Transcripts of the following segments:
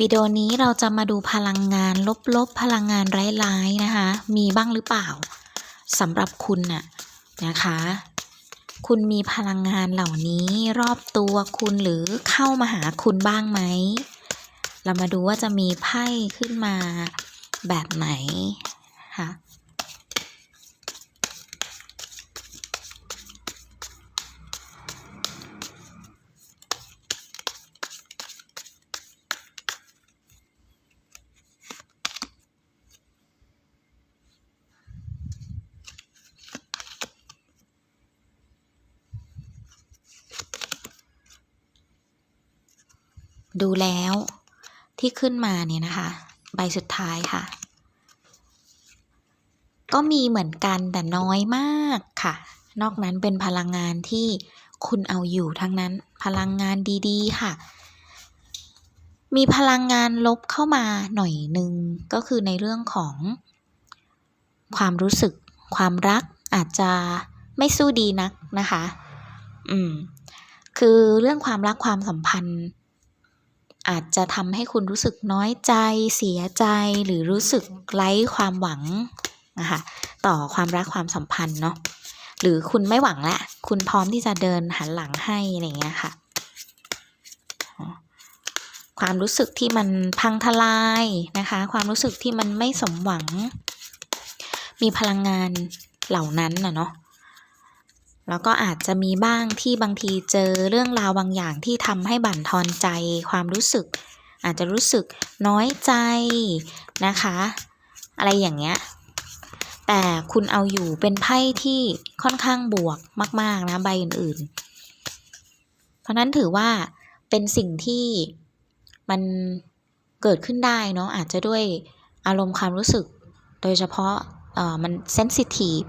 วิดีโอนี้เราจะมาดูพลังงานลบๆ พลังงานร้ายๆนะคะ มีบ้างหรือเปล่าสำหรับคุณน่ะนะคะ คุณมีพลังงานเหล่านี้รอบตัวคุณหรือเข้ามาหาคุณบ้างไหม เรามาดูว่าจะมีไพ่ขึ้นมาแบบไหนค่ะ ดูแล้วที่ขึ้นมาเนี่ยนะคะ ใบสุดท้ายค่ะ ก็มีเหมือนกันแต่น้อยมากค่ะ นอกนั้นเป็นพลังงานที่คุณเอาอยู่ทั้งนั้นพลังงานดีๆ ค่ะ มีพลังงานลบเข้ามาหน่อยหนึ่งก็คือในเรื่องของความรู้สึก ความรักอาจจะไม่สู้ดีนักนะคะ อืม คือเรื่องความรักความสัมพันธ์ อาจจะทำให้คุณรู้สึกน้อยใจ เสียใจหรือรู้สึกไร้ความหวังนะคะต่อความรักความสัมพันธ์เนาะหรือคุณไม่หวังละคุณพร้อมที่จะเดินหันหลังให้อะไรเงี้ยค่ะ ความรู้สึกที่มันพังทลายนะคะ ความรู้สึกที่มันไม่สมหวัง มีพลังงานเหล่านั้นนะเนาะ แล้วก็อาจจะมีบ้างที่บางทีเจอเรื่องราวบางอย่างที่ทำให้บั่นทอนใจความรู้สึก อาจจะรู้สึกน้อยใจนะคะ อะไรอย่างเงี้ยแต่คุณเอาอยู่เป็นไพ่ที่ค่อนข้างบวกมาก ๆ นะใบอื่นๆ เพราะนั้นถือว่าเป็นสิ่งที่มันเกิดขึ้นได้เนาะอาจจะด้วยอารมณ์ความรู้สึก โดยเฉพาะเออมันเซนซิทีฟ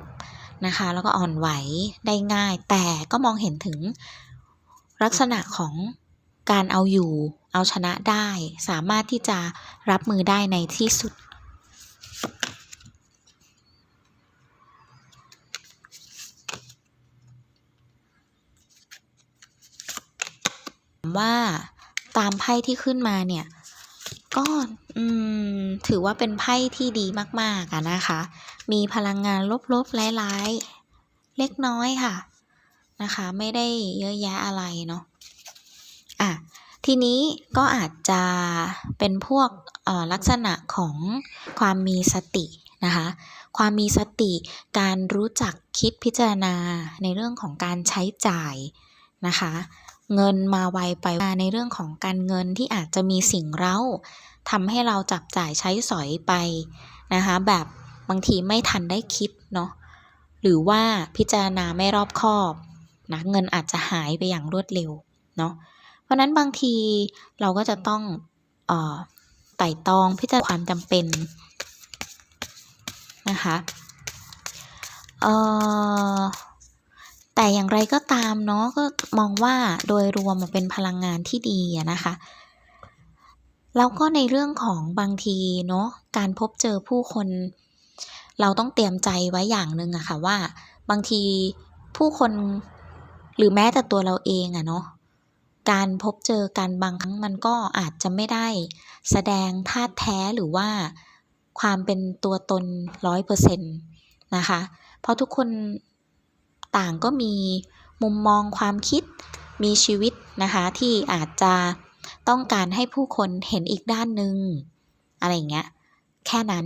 นะคะ แล้วก็อ่อนไหวได้ง่าย แต่ก็มองเห็นถึงลักษณะของการเอาอยู่ เอาชนะได้ สามารถที่จะรับมือได้ในที่สุด ว่าตามไพ่ที่ขึ้นมาเนี่ย ก็ถือว่าเป็นไพ่ที่ดีมากๆนะคะ มีพลังงานลบๆร้ายๆ เล็กน้อยค่ะนะคะ ไม่ได้เยอะแยะอะไรเนาะอะทีนี้ก็อาจจะเป็นพวกลักษณะของความมีสตินะคะ ความมีสติ การรู้จักคิดพิจารณาในเรื่องของการใช้จ่ายนะคะ เงินมาไวไปมาในเรื่องของการเงินที่อาจจะมีสิ่งเร้าทำให้เราจับจ่ายใช้สอยไปนะคะ แบบ บางทีไม่ทันได้คิดเนาะหรือว่าพิจารณาไม่รอบคอบนะเงินอาจจะหายไปอย่างรวดเร็วเนาะเพราะนั้นบางทีเราก็จะต้องอ่อไต่ตองพิจารณาความจำเป็นนะคะเอ่อแต่อย่างไรก็ตามเนาะก็มองว่าโดยรวมมันเป็นพลังงานที่ดีนะคะ แล้วก็ในเรื่องของบางทีเนาะการพบเจอผู้คน เราต้องเตรียมใจไว้อย่างหนึ่งอะค่ะว่า บางทีผู้คนหรือแม้แต่ตัวเราเองอะเนาะการพบเจอกันบางครั้งมันก็อาจจะไม่ได้ แสดงท่าแท้หรือว่าความเป็นตัวตนร้อยเปอร์เซ็นต์นะคะ เพราะทุกคนต่างก็มีมุมมองความคิดมีชีวิตนะคะที่อาจจะต้องการให้ผู้คนเห็นอีกด้านหนึ่งอะไรอย่างเงี้ยแค่นั้น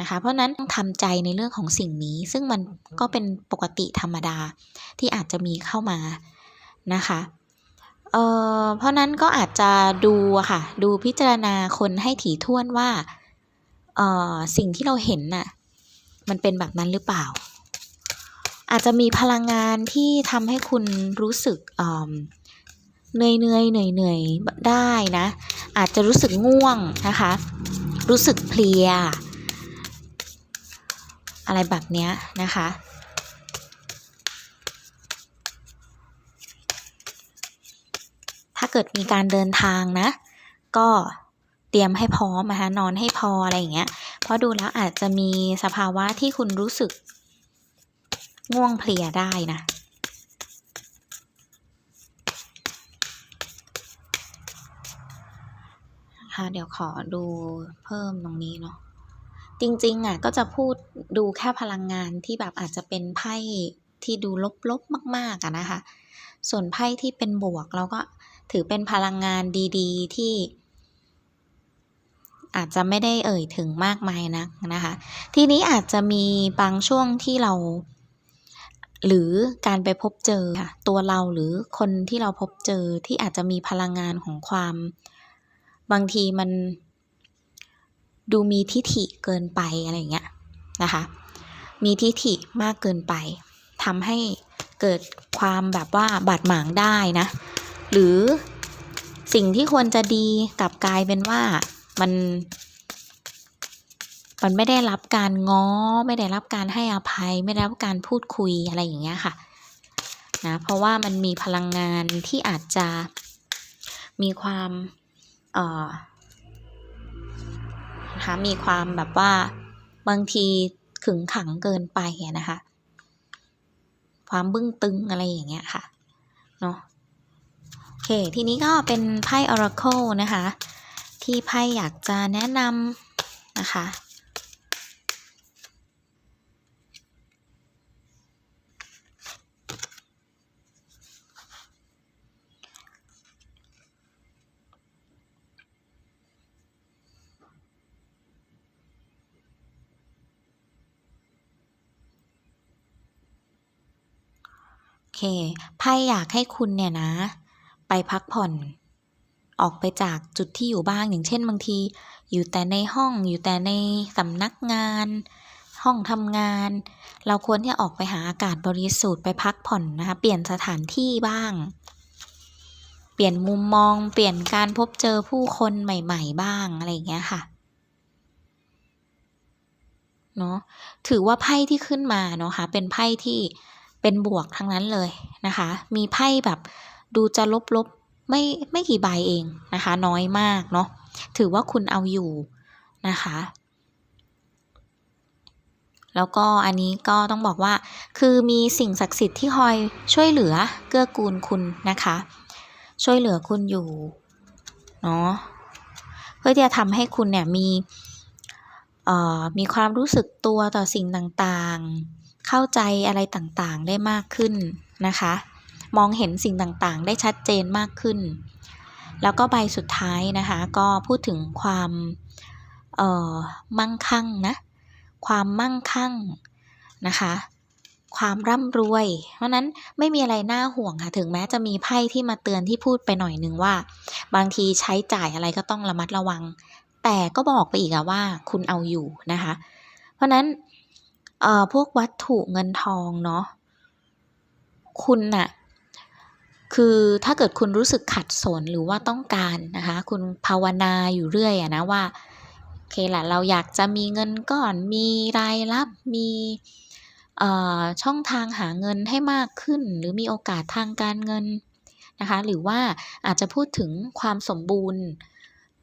นะคะเพราะนั้นต้องทำใจในเรื่องของสิ่งนี้ ซึ่งมันก็เป็นปกติธรรมดาที่อาจจะมีเข้ามานะคะเอ่อเพราะนั้นก็อาจจะดูค่ะดูพิจารณาคนให้ถี่ถ้วนว่าเอ่อสิ่งที่เราเห็นน่ะมันเป็นแบบนั้นหรือเปล่า อาจจะมีพลังงานที่ทำให้คุณรู้สึกเหนื่อยเหนื่อยเหนื่อยเหนื่อยได้นะ อาจจะรู้สึกง่วงนะคะ รู้สึกเพลีย อะไรแบบเนี้ยนะคะ ถ้าเกิดมีการเดินทางนะ ก็เตรียมให้พร้อมนะคะนอนให้พออะไรอย่างเงี้ย เพราะดูแล้วอาจจะมีสภาวะที่คุณรู้สึกง่วงเพลียได้นะค่ะเดี๋ยวขอดูเพิ่มตรงนี้เนาะ จริงๆอะก็จะพูดดูแค่พลังงานที่แบบอาจจะเป็นไพ่ที่ดูลบๆมากๆอะนะคะ ส่วนไพ่ที่เป็นบวกเราก็ถือเป็นพลังงานดีๆ ที่ อาจจะไม่ได้เอ่ยถึงมากมายนักนะคะ ทีนี้อาจจะมีบางช่วงที่เรา หรือการไปพบเจอค่ะตัวเราหรือคนที่เราพบเจอที่อาจจะมีพลังงานของความ บางทีมัน ดูมีทิฐิเกินไปอะไรอย่างเงี้ยนะคะ มีทิฐิมากเกินไปทำให้เกิดความแบบว่าบาดหมางได้นะ หรือสิ่งที่ควรจะดีกลับกลายเป็นว่ามัน มันไม่ได้รับการง้อ ไม่ได้รับการให้อภัย ไม่ได้รับการพูดคุยอะไรอย่างเงี้ยค่ะนะเพราะว่ามันมีพลังงานที่อาจจะมีความเอ่อ นะคะ มีความแบบว่าบางทีขึงขังเกินไปนะคะ ความบึ้งตึงอะไรอย่างเงี้ยค่ะ เนาะโอเค ทีนี้ก็เป็นไพ่ Oracle นะคะ ที่ไพ่อยากจะแนะนำนะคะ เคไพ่อยากให้คุณเนี่ยนะ ไปพักผ่อน ออกไปจากจุดที่อยู่บ้างอย่างเช่นบางที อยู่แต่ในห้องอยู่แต่ในสำนักงาน ห้องทำงาน เราควรที่จะออกไปหาอากาศบริสุทธิ์ไปพักผ่อนนะคะเปลี่ยนสถานที่บ้าง เปลี่ยนมุมมอง เปลี่ยนการพบเจอผู้คนใหม่ ๆ บ้างอะไรอย่างเงี้ยค่ะเนาะถือว่าไพ่ที่ขึ้นมาเนาะคะเป็นไพ่ที่ เป็นบวกทั้งนั้นเลยนะคะ มีไพ่แบบดูจะลบๆไม่ไม่กี่ใบเองนะคะ น้อยมากเนาะถือว่าคุณเอาอยู่นะคะ แล้วก็อันนี้ก็ต้องบอกว่า คือมีสิ่งศักดิ์สิทธิ์ที่คอยช่วยเหลือเกื้อกูลคุณนะคะ ช่วยเหลือคุณอยู่เนาะเพื่อที่จะทำให้คุณเนี่ยมีเอ่อมีความรู้สึกตัวต่อสิ่งต่างๆ เข้าใจอะไรต่างๆ ได้มากขึ้นนะคะ มองเห็นสิ่งต่างๆ ได้ชัดเจนมากขึ้น แล้วก็ใบสุดท้ายนะคะ ก็พูดถึงความมั่งคั่งนะ ความมั่งคั่งนะคะ ความร่ำรวย เพราะนั้นไม่มีอะไรน่าห่วงค่ะ ถึงแม้จะมีไพ่ที่มาเตือนที่พูดไปหน่อยนึงว่า บางทีใช้จ่ายอะไรก็ต้องระมัดระวัง แต่ก็บอกไปอีกอะว่าคุณเอาอยู่นะคะ เพราะนั้น เอ่อพวกวัตถุเงินทองเนาะคุณน่ะคือถ้าเกิดคุณรู้สึกขัดสนหรือว่าต้องการนะคะ คุณภาวนาอยู่เรื่อยอะนะว่าโอเคละเราอยากจะมีเงินก้อนมีรายรับมีเอ่อช่องทางหาเงินให้มากขึ้น หรือมีโอกาสทางการเงินนะคะ หรือว่าอาจจะพูดถึงความสมบูรณ์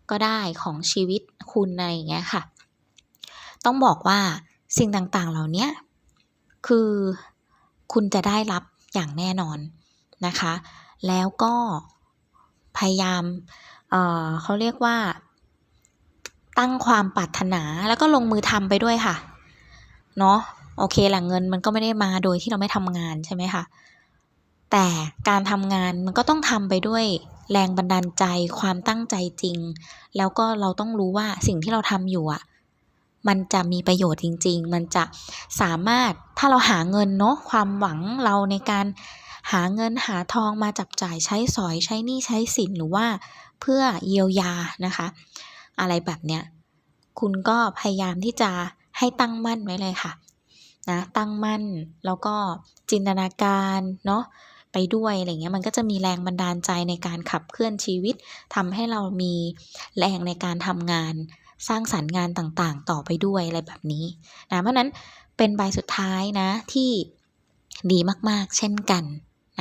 ก็ได้ของชีวิตคุณอะไรอย่างเงี้ยค่ะ ต้องบอกว่า สิ่งต่างๆ เหล่านี้คือคุณจะได้รับอย่างแน่นอนนะคะ แล้วก็พยายามเเขาเรียกว่า ตั้งความปรารถนาแล้วก็ลงมือทำไปด้วยค่ะ เนาะโอเคแหละเงินมันก็ไม่ได้มาโดยที่เราไม่ทำงานใช่ไหมคะแต่การทำงานมันก็ต้องทำไปด้วยแรงบันดาลใจความตั้งใจจริง แล้วก็เราต้องรู้ว่าสิ่งที่เราทำอยู่อะ มันจะมีประโยชน์จริง ๆ มันจะสามารถถ้าเราหาเงินเนาะความหวังเราในการหาเงินหาทองมาจับจ่ายใช้สอยใช้หนี้ใช้สินหรือว่าเพื่อเยียวยานะคะ อะไรแบบเนี้ยคุณก็พยายามที่จะให้ตั้งมั่นไว้เลยค่ะนะตั้งมั่นแล้วก็จินตนาการเนาะไปด้วยอะไรเงี้ยมันก็จะมีแรงบันดาลใจในการขับเคลื่อนชีวิตทำให้เรามีแรงในการทำงาน สร้างสรรค์งานต่างๆ ต่อไปด้วยอะไรแบบนี้นะเพราะนั้นเป็นใบสุดท้ายนะที่ดีมากๆ เช่นกัน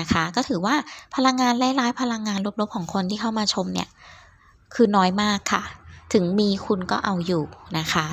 นะคะ ก็ถือว่าพลังงานร้ายพลังงานลบๆของคนที่เข้ามาชมเนี่ยคือน้อยมากค่ะ ถึงมีคุณก็เอาอยู่นะคะ